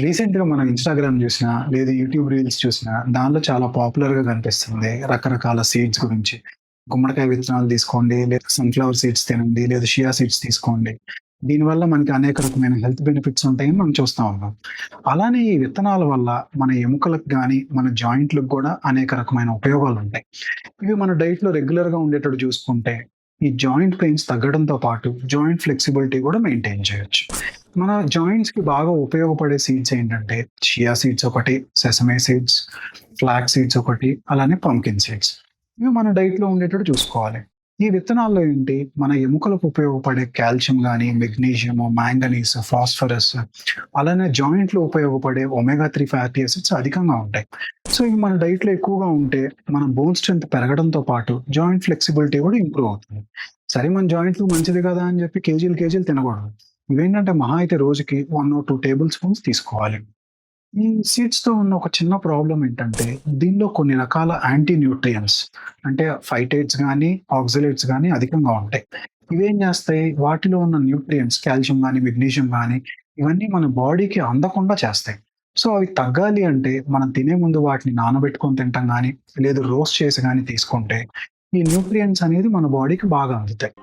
రీసెంట్‌గా మనం ఇన్‌స్టాగ్రామ్ చూసినా, లేదా యూట్యూబ్ రీల్స్ చూసినా, దానిలో చాలా పాపులర్‌గా కనిపిస్తుంది. రకరకాల సీడ్స్ గురించి. గుమ్మడికాయ విత్తనాలు తీసుకోండి, లేదా సన్‌ఫ్లవర్ సీడ్స్ తినండి, లేదా షియా సీడ్స్ తీసుకోండి. దీనివల్ల మనకి అనేక రకమైన హెల్త్ బెనిఫిట్స్ ఉంటాయని మనం చూస్తా ఉన్నాం. అలానే ఈ విత్తనాల వల్ల మన ఎముకలకు కానీ మన జాయింట్‌లకు కూడా అనేక రకమైన ఉపయోగాలు ఉంటాయి ఇవి మన డైట్‌లో రెగ్యులర్‌గా ఉండేటట్టు చూసుకుంటే, ఈ జాయింట్ పెయిన్స్ తగ్గడంతో పాటు జాయింట్ ఫ్లెక్సిబిలిటీ కూడా మెయింటైన్ చేయొచ్చు. మన జాయింట్స్‌కి బాగా ఉపయోగపడే సీడ్స్ ఏంటంటే, షియా సీడ్స్ ఒకటి, సెసమే సీడ్స్, ఫ్లాక్ సీడ్స్ ఒకటి, అలానే పంకిన్ సీడ్స్. ఇవి మన డైట్‌లో ఉండేటట్టు చూసుకోవాలి. ఈ విత్తనాల్లో ఏంటి, మన ఎముకలకు ఉపయోగపడే కాల్షియం కానీ మెగ్నీషియము, మాంగనీస్, ఫాస్ఫరస్ అలానే జాయింట్‌లో ఉపయోగపడే ఒమేగా త్రీ ఫ్యాటీ యాసిడ్స్ అధికంగా ఉంటాయి. సో, ఇవి మన డైట్‌లో ఎక్కువగా ఉంటే, మన బోన్ స్ట్రెంత్ పెరగడంతో పాటు జాయింట్ ఫ్లెక్సిబిలిటీ కూడా ఇంప్రూవ్ అవుతుంది. సరే మన జాయింట్లు మంచిది కదా అని చెప్పి కేజీలు, కేజీలు తినకూడదు. ఇవేంటంటే మహా అయితే రోజుకి one or two tablespoons తీసుకోవాలి. ఈ సీడ్స్‌తో ఉన్న ఒక చిన్న ప్రాబ్లం ఏంటంటే, దీనిలో కొన్ని రకాల యాంటీ న్యూట్రియన్స్ అంటే ఫైటేట్స్ కానీ ఆక్సిలేట్స్ కానీ అధికంగా ఉంటాయి. ఇవేం చేస్తాయి, వాటిలో ఉన్న న్యూట్రియంట్స్ కాల్షియం కానీ మెగ్నీషియం కానీ ఇవన్నీ మన బాడీకి అందకుండా చేస్తాయి. సో, అవి తగ్గాలి అంటే మనం తినే ముందు వాటిని నానబెట్టుకొని తింటాం కానీ లేదు రోస్ట్ చేసి కానీ తీసుకుంటే, ఈ న్యూట్రియంట్స్ అనేది మన బాడీకి బాగా అందుతాయి.